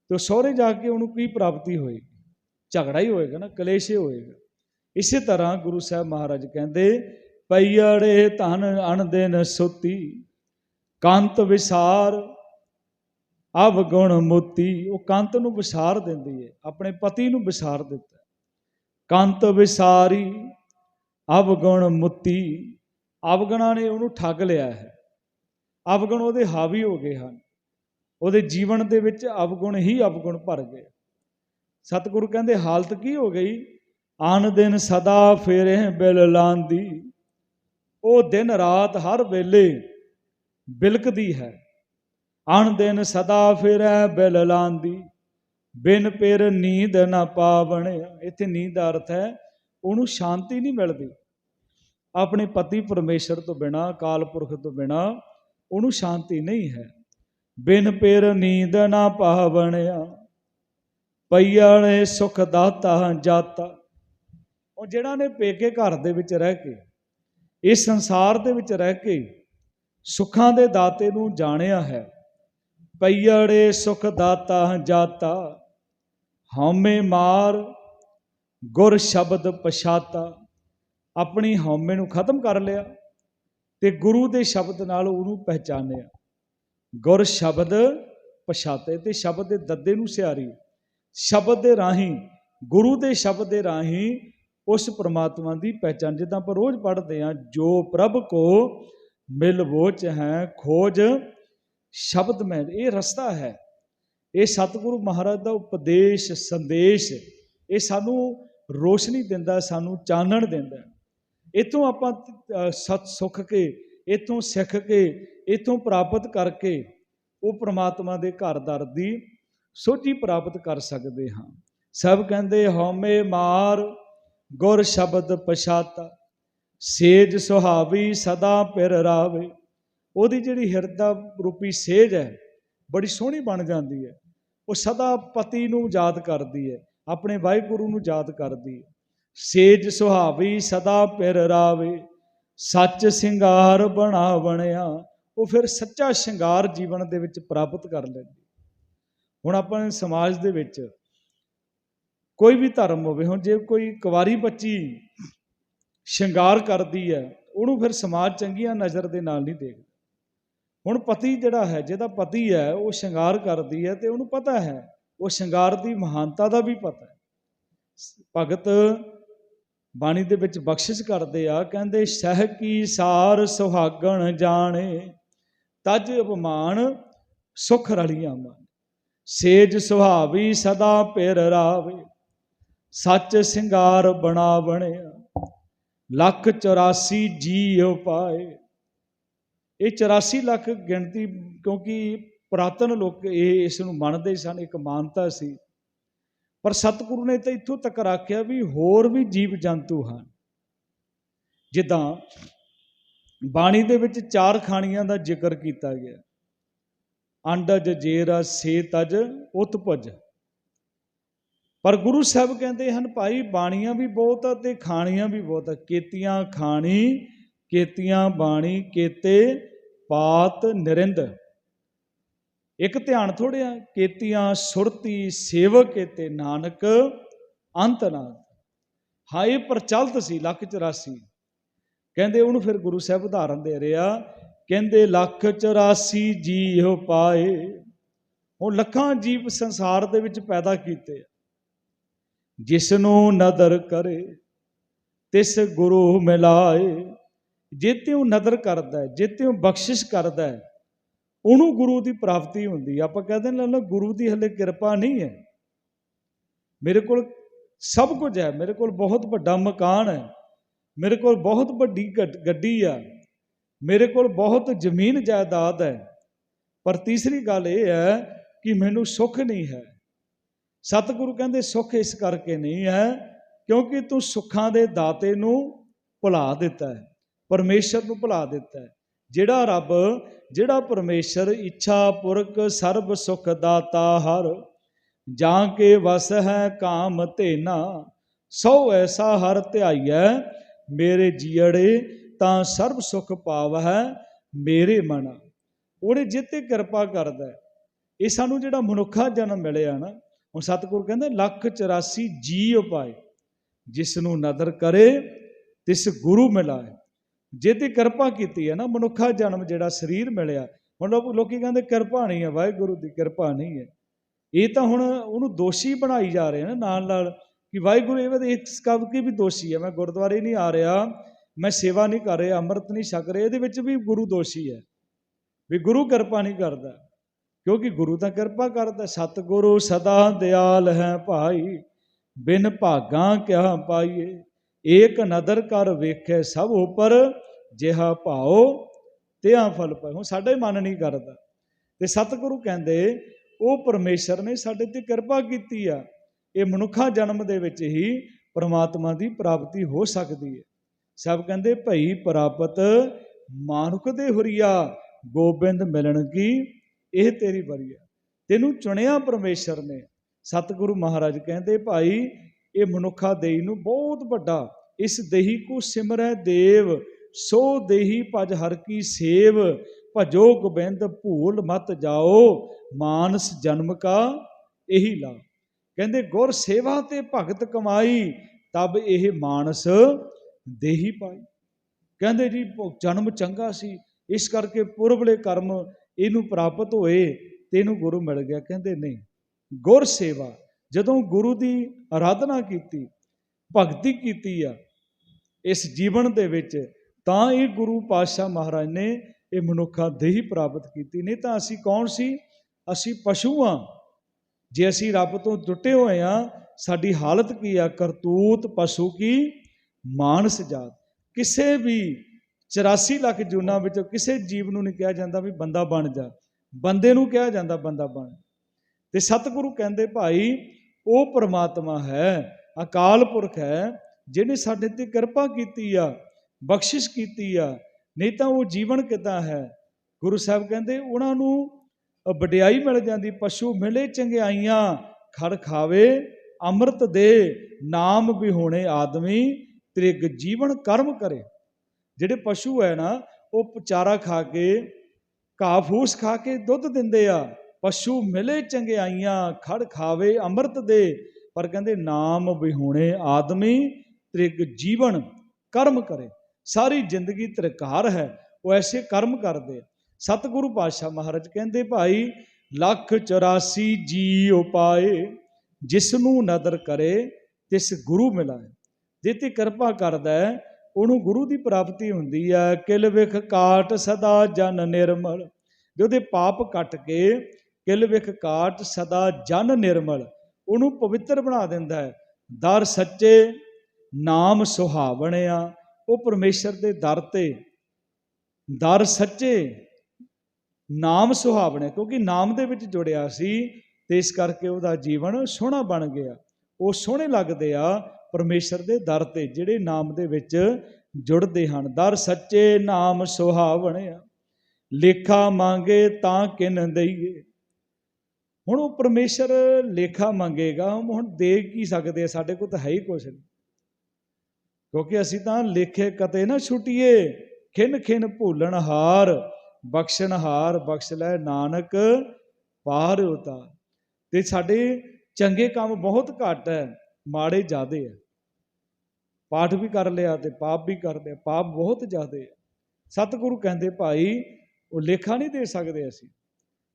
ਤੇ ਉਹ ਸਹੁਰੇ ਜਾ ਕੇ ਉਹਨੂੰ ਕੀ ਪ੍ਰਾਪਤੀ ਹੋਏਗੀ? ਝਗੜਾ ਹੀ ਹੋਏਗਾ ਨਾ, ਕਲੇਸ਼ ਹੀ ਹੋਏਗਾ। ਇਸੇ ਤਰ੍ਹਾਂ ਗੁਰੂ ਸਾਹਿਬ ਮਹਾਰਾਜ ਕਹਿੰਦੇ ਪਈੜੇ ਧਨ ਅਣ ਦਿਨ ਸੁਤੀ, ਕੰਤ ਵਿਸਾਰ, ਅਵਗੁਣ ਮੁਤੀ। ਉਹ ਕੰਤ ਨੂੰ ਵਿਸਾਰ ਦਿੰਦੀ ਹੈ ਆਪਣੇ ਪਤੀ ਨੂੰ ਵਿਸਾਰ ਦਿੱਤਾ। ਕੰਤ ਵਿਸਾਰੀ, ਅਵਗੁਣ ਮੁਤੀ। ਅਵਗੁਣਾਂ ਨੇ ਉਹਨੂੰ ਠੱਗ ਲਿਆ ਹੈ। ਅਵਗਣ ਉਹਦੇ ਹਾਵੀ ਹੋ ਗਏ ਹਨ। ਉਹਦੇ ਜੀਵਨ ਦੇ ਵਿੱਚ ਅਵਗੁਣ ਹੀ ਅਵਗੁਣ ਭਰ ਗਏ। ਸਤਿਗੁਰੂ ਕਹਿੰਦੇ, ਹਾਲਤ ਕੀ ਹੋ ਗਈ? ਆਨ ਦਿਨ ਸਦਾ ਫੇਰੇ ਬਿਲ ਲਾਂਦੀ। ਉਹ ਦਿਨ ਰਾਤ ਹਰ ਵੇਲੇ ਬਿਲਕਦੀ ਹੈ। ਅਣ ਦਿਨ ਸਦਾ ਫਿਰੈ ਬਿਲ ਲਾਂਦੀ। ਬਿਨ ਪੇਰ ਨੀਂਦ ਨਾ ਪਾਵਣਿਆ ਇੱਥੇ ਨੀਂਦ ਦਾ ਅਰਥ ਹੈ, ਉਹਨੂੰ ਸ਼ਾਂਤੀ ਨਹੀਂ ਮਿਲਦੀ। ਆਪਣੇ ਪਤੀ ਪਰਮੇਸ਼ਰ ਤੋਂ ਬਿਨਾ ਕਾਲ ਪੁਰਖ ਤੋਂ ਬਿਨਾ ਉਹਨੂੰ ਸ਼ਾਂਤੀ ਨਹੀਂ ਹੈ। ਬਿਨ ਪੇਰ ਨੀਂਦ ਨਾ ਪਾਵਣਿਆ। ਪਈਆਲੇ ਸੁਖ ਦਾਤਾ ਜਾਤਾ। ਉਹ ਜਿਹੜਾ ਨੇ ਪੇਕੇ ਘਰ ਦੇ ਵਿੱਚ ਰਹਿ ਕੇ, ਇਸ ਸੰਸਾਰ ਦੇ ਵਿੱਚ ਰਹਿ ਕੇ ਸੁੱਖਾਂ ਦੇ ਦਾਤੇ ਨੂੰ ਜਾਣਿਆ ਹੈ। ਪਈੜੇ ਸੁਖ ਦਾਤਾ ਜਾਤਾ। ਹਉਮੈ ਮਾਰ ਗੁਰ ਸ਼ਬਦ ਪਛਾਤਾ। ਆਪਣੀ ਹਉਮੈ ਨੂੰ ਖਤਮ ਕਰ ਲਿਆ ਤੇ ਗੁਰੂ ਦੇ ਸ਼ਬਦ ਨਾਲ ਉਹਨੂੰ ਪਹਿਚਾਨਿਆ। ਗੁਰ ਸ਼ਬਦ ਪਛਾਤੇ ਤੇ ਸ਼ਬਦ ਦੇ ਦੱਦੇ ਨੂੰ ਸਿਆਰੀ। ਸ਼ਬਦ ਦੇ ਰਾਹੀਂ, ਗੁਰੂ ਦੇ ਸ਼ਬਦ ਦੇ ਰਾਹੀਂ ਉਸ ਪ੍ਰਮਾਤਮਾ ਦੀ ਪਹਿਚਾਨ ਜਿੱਦਾਂ ਆਪਾਂ ਰੋਜ਼ ਪੜ੍ਹਦੇ ਹਾਂ, ਜੋ ਪ੍ਰਭ ਕੋ ਮਿਲ ਵੋਚ ਹੈ, ਖੋਜ ਸ਼ਬਦ ਮੈਂ, ਇਹ ਰਸਤਾ ਹੈ। ਇਹ ਸਤਿਗੁਰੂ ਮਹਾਰਾਜ ਦਾ ਉਪਦੇਸ਼, ਸੰਦੇਸ਼, ਇਹ ਸਾਨੂੰ ਰੋਸ਼ਨੀ ਦਿੰਦਾ, ਸਾਨੂੰ ਚਾਨਣ ਦਿੰਦਾ। ਇਥੋਂ ਆਪਾਂ ਸਤ ਸੁਖ ਕੇ, ਇਥੋਂ ਸਿੱਖ ਕੇ ਇਥੋਂ ਪ੍ਰਾਪਤ ਕਰਕੇ ਉਹ ਪ੍ਰਮਾਤਮਾ ਦੇ ਘਰ ਦਰ ਦੀ ਸੋਝੀ ਪ੍ਰਾਪਤ ਕਰ ਸਕਦੇ ਹਾਂ। ਸਭ ਕਹਿੰਦੇ, ਹਉਮੈ ਮਾਰ, ਗੁਰ ਸ਼ਬਦ ਪਛਾਤਾ, ਸੇਜ ਸੁਹਾਵੀ ਸਦਾ ਪਿਰ ਰਾਵੇ। ਉਹਦੀ ਜਿਹੜੀ ਹਿਰਦਾ ਰੂਪੀ ਸੇਜ ਹੈ, ਬੜੀ ਸੋਹਣੀ ਬਣ ਜਾਂਦੀ ਹੈ। ਉਹ ਸਦਾ ਪਤੀ ਨੂੰ ਯਾਦ ਕਰਦੀ ਹੈ, ਆਪਣੇ ਵਾਹਿਗੁਰੂ ਨੂੰ ਯਾਦ ਕਰਦੀ ਹੈ। ਸੇਜ ਸੁਹਾਵੀ ਸਦਾ ਪਿਰ ਰਾਵੇ, ਸੱਚ ਸਿੰਗਾਰ ਬਣਾ ਬਣਿਆ ਉਹ ਫਿਰ ਸੱਚਾ ਸ਼ਿੰਗਾਰ ਜੀਵਨ ਦੇ ਵਿੱਚ ਪ੍ਰਾਪਤ ਕਰ ਲੈਂਦੀ। ਹੁਣ ਆਪਾਂ ਸਮਾਜ ਦੇ ਵਿੱਚ ਕੋਈ ਵੀ ਧਰਮ ਹੋਵੇ, ਹੁਣ ਜੇ ਕੋਈ ਕੁਵਾਰੀ ਬੱਚੀ ਸ਼ਿੰਗਾਰ ਕਰਦੀ ਹੈ, ਉਹਨੂੰ ਫਿਰ ਸਮਾਜ ਚੰਗੀਆਂ ਨਜ਼ਰ ਦੇ ਨਾਲ ਨਹੀਂ ਦੇਖਦਾ। ਹੁਣ ਪਤੀ ਜਿਹੜਾ ਹੈ, ਜਿਹਦਾ ਪਤੀ ਹੈ, ਉਹ ਸ਼ਿੰਗਾਰ ਕਰਦੀ ਹੈ ਤੇ ਉਹਨੂੰ ਪਤਾ ਹੈ, ਉਹ ਸ਼ਿੰਗਾਰ ਦੀ ਮਹਾਨਤਾ ਦਾ ਵੀ ਪਤਾ ਹੈ। ਭਗਤ ਬਾਣੀ ਦੇ ਵਿੱਚ ਬਖਸ਼ਿਸ਼ ਕਰਦੇ ਆ, ਕਹਿੰਦੇ, ਸਹਿ ਕੀ ਸਾਰ ਸੁਹਾਗਣ ਜਾਣੇ। ਤਜ ਅਪਮਾਨ ਸੁਖ ਰਲੀਆਂ ਮਨ। ਸੇਜ ਸੁਹਾਵੀ ਸਦਾ ਪਿਰ ਰਾਵੇ। ਸੱਚ ਸਿੰਗਾਰ ਬਣਾ ਬਣਿਆ ਲੱਖ 84 ਜੀਉ ਪਾਏ। ਇਹ 84 ਲੱਖ ਗਿਣਤੀ ਕਿਉਂਕਿ ਪੁਰਾਤਨ ਲੋਕ ਇਹ ਇਸ ਨੂੰ ਮੰਨਦੇ ਸਨ, ਇੱਕ ਮਾਨਤਾ ਸੀ। ਪਰ ਸਤਿਗੁਰੂ ਨੇ ਤਾਂ ਇੱਥੋਂ ਤੱਕ ਰੱਖਿਆ ਵੀ ਹੋਰ ਵੀ ਜੀਵ ਜੰਤੂ ਹਨ। ਜਿੱਦਾਂ ਬਾਣੀ ਦੇ ਵਿੱਚ ਚਾਰ ਖਾਣੀਆਂ ਦਾ ਜ਼ਿਕਰ ਕੀਤਾ ਗਿਆ। ਅੰਡਜ, ਜੇਰਾ ਸੇ ਤਜ ਉਤਪਜ। ਪਰ ਗੁਰੂ ਸਾਹਿਬ ਕਹਿੰਦੇ ਹਨ, ਭਾਈ ਬਾਣੀਆਂ ਵੀ ਬਹੁਤ ਆ ਤੇ ਖਾਣੀਆਂ ਵੀ ਬਹੁਤ ਆ। ਕੇਤੀਆਂ ਖਾਣੀ, ਕੇਤੀਆਂ ਬਾਣੀ, ਕੇਤੇ, ਪਾਤ, ਨਿਰਿੰਦ। ਇੱਕ ਧਿਆਨ ਥੋੜਿਆ ਕੇਤੀਆਂ ਸੁਰਤੀ, ਸੇਵਕ, ਕੇਤੇ ਨਾਨਕ ਅੰਤ ਨਾਦ ਹਾਏ, ਪ੍ਰਚਲਿਤ ਸੀ, ਲੱਖ 84 ਕਹਿੰਦੇ ਉਹਨੂੰ ਫਿਰ ਗੁਰੂ ਸਾਹਿਬ ਉਦਾਹਰਨ ਦੇ ਰਿਹਾ ਕਹਿੰਦੇ ਲੱਖ 84 ਜੀਵ ਪਾਏ। ਉਹ ਲੱਖਾਂ ਜੀਵ ਸੰਸਾਰ ਦੇ ਵਿੱਚ ਪੈਦਾ ਕੀਤੇ ਜਿਸ ਨੂੰ ਨਦਰ ਕਰੇ, ਤਿਸ ਗੁਰੂ ਮਿਲਾਏ। ਜਿੱਤੇ ਉਹ ਨਦਰ ਕਰਦਾ ਹੈ ਜਿੱਤੇ ਉਹ ਬਖਸ਼ਿਸ਼ ਕਰਦਾ ਹੈ, ਉਹਨੂੰ ਗੁਰੂ ਦੀ ਪ੍ਰਾਪਤੀ ਹੁੰਦੀ ਆਪਾਂ ਕਹਿੰਦੇ ਨੇ ਨਾ, ਗੁਰੂ ਦੀ ਹਲੇ ਕਿਰਪਾ ਨਹੀਂ ਹੈ। ਮੇਰੇ ਕੋਲ ਸਭ ਕੁਝ ਹੈ, ਮੇਰੇ ਕੋਲ ਬਹੁਤ ਵੱਡਾ ਮਕਾਨ ਹੈ। ਮੇਰੇ ਕੋਲ ਬਹੁਤ ਵੱਡੀ ਗੱਡ- ਗੱਡੀ ਆ। ਮੇਰੇ ਕੋਲ ਬਹੁਤ ਜ਼ਮੀਨ ਜਾਇਦਾਦ ਹੈ। ਪਰ ਤੀਸਰੀ ਗੱਲ ਇਹ ਹੈ ਕਿ ਮੈਨੂੰ ਸੁੱਖ ਨਹੀਂ ਹੈ। ਸਤਿਗੁਰੂ ਕਹਿੰਦੇ ਸੁੱਖ ਇਸ ਕਰਕੇ ਨਹੀਂ ਹੈ ਕਿਉਂਕਿ ਤੂੰ ਸੁੱਖਾਂ ਦੇ ਦਾਤੇ ਨੂੰ ਭੁਲਾ ਦਿੱਤਾ ਹੈ, ਪਰਮੇਸ਼ਰ ਨੂੰ ਭੁਲਾ ਦਿੱਤਾ ਹੈ। ਜਿਹੜਾ ਰੱਬ, ਜਿਹੜਾ ਪਰਮੇਸ਼ਰ ਇੱਛਾ ਪੁਰਖ ਸਰਬ ਸੁਖ ਦਾਤਾ ਹਰ, ਜਾਂ ਕੇ ਵਸ ਹੈ ਕਾਮ ਧੇਨਾ, ਸੋ ਐਸਾ ਹਰ ਧਿਆਈਐ ਮੇਰੇ ਜੀੜੇ ਤਾਂ ਸਰਬ ਸੁਖ ਪਾਵਹਿ ਮੇਰੇ ਮਨ। ਉਹਨੇ ਜਿੱਤੇ ਕਿਰਪਾ ਕਰਦਾ ਇਹ ਸਾਨੂੰ ਜਿਹੜਾ ਮਨੁੱਖਾ ਜਨਮ ਮਿਲਿਆ ਨਾ, ਹੁਣ ਸਤਿਗੁਰ ਕਹਿੰਦੇ, ਲੱਖ 84 ਜੀ ਉਪਾਏ, ਜਿਸ ਨੂੰ ਨਦਰ ਕਰੇ, ਤਿਸ ਗੁਰੂ ਮਿਲਾਏ। ਜੇ ਜਿਹਦੀ ਕਿਰਪਾ ਕੀਤੀ ਹੈ ਨਾ, ਮਨੁੱਖਾ ਜਨਮ ਜਿਹੜਾ ਸਰੀਰ ਮਿਲਿਆ, ਹੁਣ ਲੋਕ ਲੋਕੀ ਕਹਿੰਦੇ, ਕਿਰਪਾ ਨਹੀਂ ਹੈ, ਵਾਹਿਗੁਰੂ ਦੀ ਕਿਰਪਾ ਨਹੀਂ ਹੈ। ਇਹ ਤਾਂ ਹੁਣ ਉਹਨੂੰ ਦੋਸ਼ੀ ਬਣਾਈ ਜਾ ਰਹੇ ਨੇ ਨਾਲ ਨਾਲ। ਕਿ ਵਾਹਿਗੁਰੂ, ਇਹ ਵੀ ਇਸ ਕਬ ਕੀ ਵੀ ਦੋਸ਼ੀ ਹੈ ਮੈਂ ਗੁਰਦੁਆਰੇ ਨਹੀਂ ਆ ਰਿਹਾ, ਮੈਂ ਸੇਵਾ ਨਹੀਂ ਕਰ ਰਿਹਾ, ਅੰਮ੍ਰਿਤ ਨਹੀਂ ਛਕ ਰਿਹਾ, ਇਹਦੇ ਵਿੱਚ ਵੀ ਗੁਰੂ ਦੋਸ਼ੀ ਹੈ। ਵੀ ਗੁਰੂ ਕਿਰਪਾ ਨਹੀਂ ਕਰਦਾ, ਕਿਉਂਕਿ ਗੁਰੂ ਤਾਂ ਕਿਰਪਾ ਕਰਦਾ, ਸਤਿਗੁਰੂ ਸਦਾ ਦਿਆਲ ਹੈ ਭਾਈ, ਬਿਨ ਭਾਗਾਂ ਕਿਆ ਪਾਈਏ, ਏਕ ਨਦਰ ਕਰ ਵੇਖੇ ਸਭ ਉਪਰ, ਜਿਹਾ ਭਾਉ ਤਿਆ ਫਲ ਪਾਏ। ਹੁਣ ਸਾਡਾ ਹੀ ਮਨ ਨਹੀਂ ਕਰਦਾ। ਤੇ ਸਤਿਗੁਰੂ ਕਹਿੰਦੇ, ਉਹ ਪਰਮੇਸ਼ਰ ਨੇ ਸਾਡੇ ਤੇ ਕਿਰਪਾ ਕੀਤੀ ਆ। ਇਹ ਮਨੁੱਖਾ ਜਨਮ ਦੇ ਵਿੱਚ ਹੀ ਪਰਮਾਤਮਾ ਦੀ ਪ੍ਰਾਪਤੀ ਹੋ ਸਕਦੀ ਹੈ। ਸਭ ਕਹਿੰਦੇ ਭਈ ਪ੍ਰਾਪਤ ਮਾਨੁਖ ਦੇ ਹੁਰੀਆ, ਗੋਬਿੰਦ ਮਿਲਣ ਕੀ? ਇਹ ਤੇਰੀ ਵਰੀਆ ਤੈਨੂੰ ਚੁਣਿਆ ਪਰਮੇਸ਼ਰ ਨੇ। ਸਤਿਗੁਰੂ ਮਹਾਰਾਜ ਕਹਿੰਦੇ ਭਾਈ, ਇਹ ਮਨੁੱਖਾ ਦੇਹੀ ਨੂੰ ਬਹੁਤ ਵੱਡਾ, ਇਸ ਦੇਹੀ ਕੋ ਸਿਮਰੈ ਦੇਵ, ਸੋ ਦੇਹੀ ਭਜ ਹਰ ਕੀ ਸੇਵ, ਭਜੋ ਗੋਬਿੰਦ ਭੂਲ ਮਤ ਜਾਓ, ਮਾਨਸ ਜਨਮ ਕਾ ਇਹੀ ਲਾ ਕਹਿੰਦੇ, ਗੁਰ ਸੇਵਾ ਤੇ ਭਗਤ ਕਮਾਈ, ਤਬ ਇਹ ਮਾਨਸ ਦੇਹੀ ਪਾਈ। ਕਹਿੰਦੇ ਜੀ ਜਨਮ ਚੰਗਾ ਸੀ। ਇਸ ਕਰਕੇ ਪੁਰਬਲੇ ਕਰਮ ਇਹਨੂੰ ਪ੍ਰਾਪਤ ਹੋਏ ਤੇ ਇਹਨੂੰ ਗੁਰੂ ਮਿਲ ਗਿਆ। ਕਹਿੰਦੇ, ਨਹੀਂ, ਗੁਰ ਸੇਵਾ, ਜਦੋਂ ਗੁਰੂ ਦੀ ਆਰਾਧਨਾ ਕੀਤੀ, ਭਗਤੀ ਕੀਤੀ ਆ ਇਸ ਜੀਵਨ ਦੇ ਵਿੱਚ, ਤਾਂ ਇਹ ਗੁਰੂ ਪਾਤਸ਼ਾਹ ਮਹਾਰਾਜ ਨੇ ਇਹ ਮਨੁੱਖਾ ਦੇਹੀ ਪ੍ਰਾਪਤ ਕੀਤੀ। ਨਹੀਂ ਤਾਂ ਅਸੀਂ ਕੌਣ ਸੀ? ਅਸੀਂ ਪਸ਼ੂ ਆ ਜੇ ਅਸੀਂ ਰੱਬ ਤੋਂ ਟੁੱਟੇ ਹੋਏ ਆ ਸਾਡੀ ਹਾਲਤ ਕੀ ਆ? ਕਰਤੂਤ ਪਸ਼ੂ ਕੀ? ਮਾਨਸ ਜਾਤ। ਕਿਸੇ ਵੀ 84 ਲੱਖ ਜੂਨਾਂ ਵਿੱਚੋਂ ਕਿਸੇ ਜੀਵ ਨੂੰ ਨਹੀਂ ਕਿਹਾ ਜਾਂਦਾ ਵੀ ਬੰਦਾ ਬਣ ਜਾ। ਬੰਦੇ ਨੂੰ ਕਿਹਾ ਜਾਂਦਾ ਬੰਦਾ ਬਣ। ਤੇ ਸਤਿਗੁਰੂ ਕਹਿੰਦੇ, ਭਾਈ, ਉਹ ਪ੍ਰਮਾਤਮਾ ਹੈ, ਅਕਾਲ ਪੁਰਖ ਹੈ, ਜਿਹਨੇ ਸਾਡੇ ਤੇ ਕਿਰਪਾ ਕੀਤੀ ਆ, ਬਖਸ਼ਿਸ਼ ਕੀਤੀ ਆ, ਨਹੀਂ ਤਾਂ ਉਹ ਜੀਵਨ ਕਿਦਾਂ ਹੈ? ਗੁਰੂ ਸਾਹਿਬ ਕਹਿੰਦੇ, ਉਹਨਾਂ ਨੂੰ ਵਡਿਆਈ ਮਿਲ ਜਾਂਦੀ, ਪਸ਼ੂ ਮਿਲੇ ਚੰਗਿਆਈਆਂ ਖੜ ਖਾਵੇ, ਅੰਮ੍ਰਿਤ ਦੇ ਨਾਮ ਵੀ ਹੋਣੇ ਆਦਮੀ ਤ੍ਰਿਗ ਜੀਵਨ ਕਰਮ ਕਰੇ। ਜਿਹੜੇ ਪਸ਼ੂ ਹੈ ਨਾ, ਉਹ ਚਾਰਾ ਖਾ ਕੇ ਘਾਹ ਫੂਸ ਖਾ ਕੇ ਦੁੱਧ ਦਿੰਦੇ ਆ, ਪਸ਼ੂ ਮਿਲੇ ਚੰਗਿਆਈਆਂ ਖੜ ਖਾਵੇ, ਅੰਮ੍ਰਿਤ ਦੇ, ਪਰ ਕਹਿੰਦੇ ਨਾਮ ਵਿਹੂਣੇ ਆਦਮੀ ਤ੍ਰਿਗ ਜੀਵਨ ਕਰਮ ਕਰੇ। ਸਾਰੀ ਜ਼ਿੰਦਗੀ ਤ੍ਰਿਕਾਰ ਹੈ, ਉਹ ਐਸੇ ਕਰਮ ਕਰਦੇ ਆ। ਸਤਿਗੁਰੂ ਪਾਤਸ਼ਾਹ ਮਹਾਰਾਜ ਕਹਿੰਦੇ, ਭਾਈ, ਲੱਖ 84 ਜੀ ਉਪਾਏ, ਜਿਸ ਨੂੰ ਨਦਰ ਕਰੇ, ਤਿਸ ਗੁਰੂ ਮਿਲਾਏ। ਤੇ ਕਿਰਪਾ ਕਰਦਾ ਉਹਨੂੰ ਗੁਰੂ ਦੀ ਪ੍ਰਾਪਤੀ ਹੁੰਦੀ ਹੈ। ਕਿਲ ਵਿਖ ਕਾਟ ਸਦਾ ਜਨ ਨਿਰਮਲ। ਜੇ ਪਾਪ ਕੱਟ ਕੇ ਕਿਲ ਵਿਖ ਕਾਟ ਸਦਾ ਜਨ ਨਿਰਮਲ, ਉਹਨੂੰ ਪਵਿੱਤਰ ਬਣਾ ਦਿੰਦਾ ਹੈ। ਦਰ ਸੱਚੇ, ਨਾਮ ਸੁਹਾਵਣਿਆ, ਉਹ ਪਰਮੇਸ਼ਰ ਦੇ ਦਰ ਤੇ। ਦਰ ਸੱਚੇ ਨਾਮ ਸੁਹਾਵਣੇ ਕਿਉਂਕਿ ਨਾਮ ਦੇ ਵਿੱਚ ਜੁੜਿਆ ਸੀ ਤੇ ਇਸ ਕਰਕੇ ਉਹਦਾ ਜੀਵਨ ਸੋਹਣਾ ਬਣ ਗਿਆ। ਉਹ ਸੋਹਣੇ ਲੱਗਦੇ ਆ ਪਰਮੇਸ਼ਰ ਦੇ ਦਰ ਤੇ, ਜਿਹੜੇ ਨਾਮ ਦੇ ਵਿੱਚ ਜੁੜਦੇ ਹਨ। ਦਰ ਸੱਚੇ ਨਾਮ ਸੁਹਾਵਣਿਆ ਲੇਖਾ ਮੰਗੇ ਤਾਂ ਕਿਨ ਦਈਏ। ਹੁਣ ਉਹ ਪਰਮੇਸ਼ਰ ਲੇਖਾ ਮੰਗੇਗਾ ਹੁਣ ਦੇ ਕੀ ਸਕਦੇ ਆ? ਸਾਡੇ ਕੋਲ ਤਾਂ ਹੈ ਹੀ ਕੁਛ ਨਹੀਂ। ਕਿਉਂਕਿ ਅਸੀਂ ਤਾਂ ਲੇਖੇ ਕਤੇ ਨਾ ਛੁੱਟੀਏ, ਖਿਨ ਖਿਨ ਭੂਲਣ ਹਾਰ। ਬਖਸ਼ਣਹਾਰ ਬਖਸ਼ ਲੈ ਨਾਨਕ, ਪਾਰ ਉਤਾ ਤੇ ਸਾਡੇ ਚੰਗੇ ਕੰਮ ਬਹੁਤ ਘੱਟ ਹੈ ਮਾੜੇ ਜ਼ਿਆਦੇ ਹੈ ਪਾਠ ਵੀ ਕਰ ਲਿਆ ਤੇ ਪਾਪ ਵੀ ਕਰ ਲਿਆ, ਪਾਪ ਬਹੁਤ ਜ਼ਿਆਦੇ ਹੈ ਸਤਿਗੁਰੂ ਕਹਿੰਦੇ, ਭਾਈ, ਉਹ ਲੇਖਾ ਨਹੀਂ ਦੇ ਸਕਦੇ ਅਸੀਂ।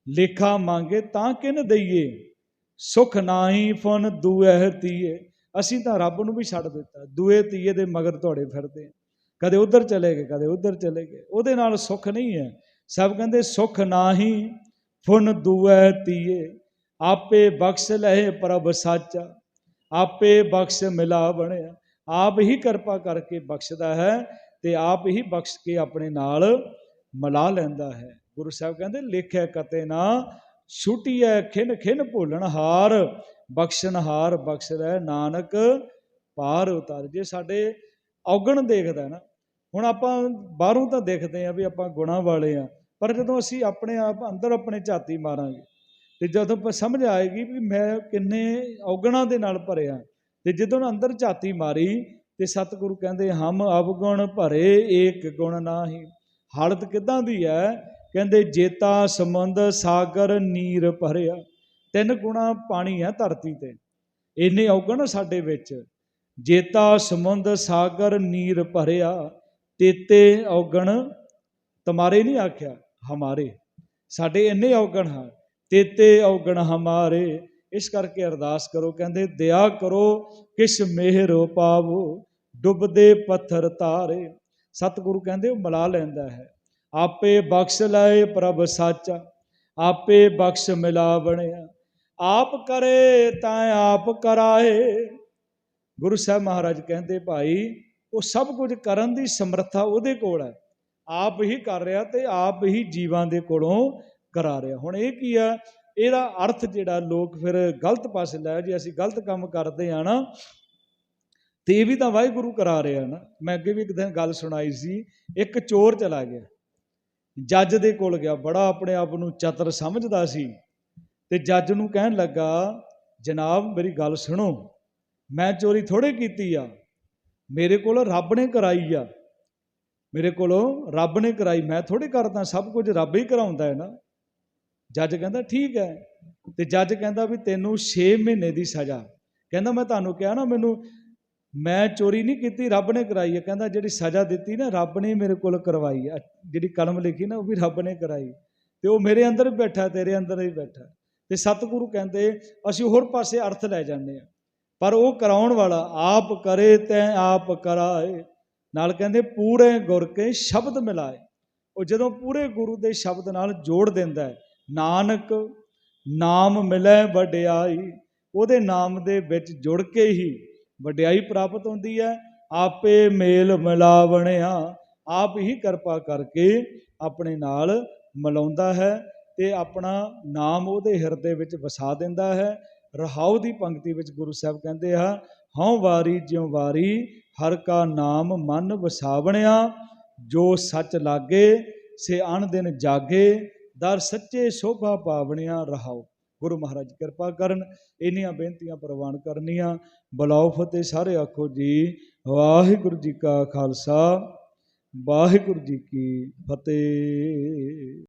ਲੇਖਾ ਮੰਗੇ ਤਾਂ ਕਿਨ ਦਈਏ? ਸੁਖ ਨਾਹੀ ਫਨ ਦੂਐ ਤੀਏ। ਅਸੀਂ ਤਾਂ ਰੱਬ ਨੂੰ ਵੀ ਛੱਡ ਦਿੱਤਾ। ਦੂਏ ਤੀਏ ਦੇ ਮਗਰ ਤੁਹਾਡੇ ਫਿਰਦੇ ਕਦੇ ਉਧਰ ਚਲੇ ਗਏ, ਕਦੇ ਉਧਰ ਚਲੇ ਗਏ। ਉਹਦੇ ਨਾਲ ਸੁੱਖ ਨਹੀਂ ਹੈ ਸਭ ਕਹਿੰਦੇ, ਸੁਖ ਨਾਹੀ, ਫੁਨ ਦੂਐ ਤੀਏ। ਆਪੇ ਬਖਸ਼ ਲਏ ਪ੍ਰਭ ਸਾਚਾ, ਆਪੇ ਬਖਸ਼ ਮਿਲਾ ਬਣਿਆ। ਆਪ ਹੀ ਕਿਰਪਾ ਕਰਕੇ ਬਖਸ਼ਦਾ ਹੈ ਤੇ ਆਪ ਹੀ ਬਖਸ਼ ਕੇ ਆਪਣੇ ਨਾਲ ਮਿਲਾ ਲੈਂਦਾ ਹੈ। ਗੁਰੂ ਸਾਹਿਬ ਕਹਿੰਦੇ ਲੇਖਿਆ ਕਤੇ ਨਾ ਛੁਟੀਐ ਖਿਨ ਖਿਨ ਭੁੱਲਣ ਹਾਰ, ਬਖਸ਼ਣ ਹਾਰ ਬਖਸ਼ ਰਹਿ ਨਾਨਕ ਪਾਰ ਉਤਾਰ। ਜੇ ਸਾਡੇ ਔਗਣ ਦੇਖਦਾ ਨਾ ਹੁਣ ਆਪਾਂ ਬਾਹਰੋਂ ਤਾਂ ਦੇਖਦੇ ਆ ਵੀ ਆਪਾਂ ਗੁਣਾ ਵਾਲੇ ਆ ਪਰ ਜਦੋਂ ਅਸੀਂ ਆਪਣੇ ਆਪ ਅੰਦਰ ਆਪਣੇ ਝਾਤੀ ਮਾਰਾਂਗੇ ਤੇ ਜਦੋਂ ਆਪਾਂ ਸਮਝ ਆਏਗੀ ਵੀ ਮੈਂ ਕਿੰਨੇ ਔਗਣਾਂ ਦੇ ਨਾਲ ਭਰਿਆ, ਤੇ ਜਦੋਂ ਅੰਦਰ ਝਾਤੀ ਮਾਰੀ ਤੇ ਸਤਿਗੁਰੂ ਕਹਿੰਦੇ, ਹਮ ਅਵਗੁਣ ਭਰੇ ਏਕ ਗੁਣ ਨਾਹੀ। ਹਾਲਤ ਕਿਦਾਂ ਦੀ ਹੈ? ਕਹਿੰਦੇ, ਜੇਤਾ ਸਮੁੰਦ ਸਾਗਰ ਨੀਰ ਭਰਿਆ। ਤਿੰਨ ਗੁਣਾ ਪਾਣੀ ਹੈ ਧਰਤੀ ਤੇ। ਇੰਨੇ ਔਗਣ ਸਾਡੇ ਵਿੱਚ। ਜੇਤਾ ਸਮੁੰਦ ਸਾਗਰ ਨੀਰ ਭਰਿਆ। ਤੇਤੇ ਔਗਣ ਤੁਮਾਰੇ ਨਹੀਂ ਆਖਿਆ, ਹਮਾਰੇ। ਸਾਡੇ ਇੰਨੇ ਔਗਣ ਹਨ। ਤੇਤੇ ਔਗਣ ਹਮਾਰੇ। ਇਸ ਕਰਕੇ ਅਰਦਾਸ ਕਰੋ, ਕਹਿੰਦੇ ਦਇਆ ਕਰੋ, ਕਿਸ ਮਿਹਰ ਪਾਵੋ, ਡੁੱਬਦੇ ਪੱਥਰ ਤਾਰੇ। ਸਤਿਗੁਰੂ ਕਹਿੰਦੇ, ਉਹ ਮਿਲਾ ਲੈਂਦਾ ਹੈ। ਆਪੇ ਬਖਸ਼ ਲਏ ਪ੍ਰਭ ਸਾਚਾ, ਆਪੇ ਬਖਸ਼ ਮਿਲਾ ਬਣਿਆ ਆਪ ਕਰੇ ਤਾਂ ਆਪ ਕਰਾਏ। ਗੁਰੂ ਸਾਹਿਬ ਮਹਾਰਾਜ ਕਹਿੰਦੇ, ਭਾਈ ਉਹ ਸਭ ਕੁਝ ਕਰਨ ਦੀ ਸਮਰੱਥਾ ਉਹਦੇ ਕੋਲ ਹੈ। ਆਪ ਹੀ ਕਰ ਰਿਹਾ ਤੇ ਆਪ ਹੀ ਜੀਵਾਂ ਦੇ ਕੋਲੋਂ ਕਰਾ ਰਿਹਾ। ਹੁਣ ਇਹ ਕੀ ਆ? ਇਹਦਾ ਅਰਥ ਜਿਹੜਾ ਲੋਕ ਫਿਰ ਗਲਤ ਪਾਸੇ ਲੈ ਜੇ, ਅਸੀਂ ਗਲਤ ਕੰਮ ਕਰਦੇ ਆ ਨਾ, ਤੇ ਇਹ ਵੀ ਤਾਂ ਵਾਹਿਗੁਰੂ ਕਰਾ ਰਿਹਾ ਨਾ। ਮੈਂ ਅੱਗੇ ਵੀ ਇੱਕ ਦਿਨ ਗੱਲ ਸੁਣਾਈ ਸੀ, ਇੱਕ ਚੋਰ ਚਲਾ ਗਿਆ। ਜੱਜ ਦੇ ਕੋਲ ਗਿਆ। ਬੜਾ ਆਪਣੇ ਆਪ ਨੂੰ ਚਤਰ ਸਮਝਦਾ ਸੀ ਤੇ ਜੱਜ ਨੂੰ ਕਹਿਣ ਲੱਗਾ, ਜਨਾਬ, ਮੇਰੀ ਗੱਲ ਸੁਣੋ। ਮੈਂ ਚੋਰੀ ਥੋੜੇ ਕੀਤੀ ਆ। ਮੇਰੇ ਕੋਲ ਰੱਬ ਨੇ ਕਰਾਈ ਆ। ਮੇਰੇ ਕੋਲੋਂ ਰੱਬ ਨੇ ਕਰਾਈ। ਮੈਂ ਥੋੜੇ ਕਰਦਾ, ਸਭ ਕੁਝ ਰੱਬ ਹੀ ਕਰਾਉਂਦਾ ਹੈ ਨਾ। ਜੱਜ ਕਹਿੰਦਾ, ਠੀਕ ਹੈ। ਤੇ ਜੱਜ ਕਹਿੰਦਾ ਵੀ, ਤੈਨੂੰ 6 ਮਹੀਨੇ ਦੀ ਸਜ਼ਾ। ਕਹਿੰਦਾ, ਮੈਂ ਤੁਹਾਨੂੰ ਕਿਹਾ ਨਾ, ਮੈਨੂੰ, ਮੈਂ ਚੋਰੀ ਨਹੀਂ ਕੀਤੀ, ਰੱਬ ਨੇ ਕਰਾਈ ਹੈ। ਕਹਿੰਦਾ, ਜਿਹੜੀ ਸਜ਼ਾ ਦਿੱਤੀ ਨਾ, ਰੱਬ ਨੇ ਮੇਰੇ ਕੋਲ ਕਰਵਾਈ ਹੈ। ਜਿਹੜੀ ਕਲਮ ਲਿਖੀ ਨਾ, ਉਹ ਵੀ ਰੱਬ ਨੇ ਕਰਾਈ। ਤੇ ਉਹ ਮੇਰੇ ਅੰਦਰ ਵੀ ਬੈਠਾ, ਤੇਰੇ ਅੰਦਰ ਹੀ ਬੈਠਾ। ਤੇ ਸਤਿਗੁਰੂ ਕਹਿੰਦੇ, ਅਸੀਂ ਹੋਰ ਪਾਸੇ ਅਰਥ ਲੈ ਜਾਂਦੇ ਆ ਪਰ ਉਹ ਕਰਾਉਣ ਵਾਲਾ ਆਪ ਕਰੇ ਤੈ ਆਪ ਕਰਾਏ। ਨਾਲ ਕਹਿੰਦੇ, ਪੂਰੇ ਗੁਰ ਕੇ ਸ਼ਬਦ ਮਿਲਾਏ। ਉਹ ਜਦੋਂ ਪੂਰੇ ਗੁਰੂ ਦੇ ਸ਼ਬਦ ਨਾਲ ਜੋੜ ਦਿੰਦਾ ਹੈ, ਨਾਨਕ ਨਾਮ ਮਿਲੇ ਵਡਿਆਈ। ਉਹਦੇ ਨਾਮ ਦੇ ਵਿੱਚ ਜੁੜ ਕੇ ਹੀ ਵਡਿਆਈ ਪ੍ਰਾਪਤ ਹੁੰਦੀ ਹੈ। ਆਪੇ ਮੇਲ ਮਿਲਾਵਣਿਆ, ਆਪ ਹੀ ਕਿਰਪਾ ਕਰਕੇ ਆਪਣੇ ਨਾਲ ਮਿਲਾਉਂਦਾ ਹੈ ਤੇ ਆਪਣਾ ਨਾਮ ਉਹਦੇ ਹਿਰਦੇ ਵਿੱਚ ਵਸਾ ਦਿੰਦਾ ਹੈ। ਰਹਾਉ ਦੀ ਪੰਕਤੀ ਵਿੱਚ ਗੁਰੂ ਸਾਹਿਬ ਕਹਿੰਦੇ ਆ, ਹਉ ਵਾਰੀ ਜਿਉ ਵਾਰੀ ਹਰ ਕਾ ਨਾਮ ਮਨ ਵਸਾਵਣਿਆ, ਜੋ ਸੱਚ ਲਾਗੇ ਸੇ ਅਣ ਦਿਨ ਜਾਗੇ, ਦਰ ਸੱਚੇ ਸ਼ੋਭਾ ਪਾਵਣਿਆ ਰਹਾਉ। ਗੁਰੂ ਮਹਾਰਾਜ ਕਿਰਪਾ ਕਰਨ, ਇੰਨੀਆਂ ਬੇਨਤੀਆਂ ਪ੍ਰਵਾਨ ਕਰਨੀਆਂ। ਬਲਾਉ ਫਤਿਹ ਸਾਰੇ ਆਖੋ ਜੀ, ਵਾਹਿਗੁਰੂ ਜੀ ਕਾ ਖਾਲਸਾ, ਵਾਹਿਗੁਰੂ ਜੀ ਕੀ ਫਤਿਹ।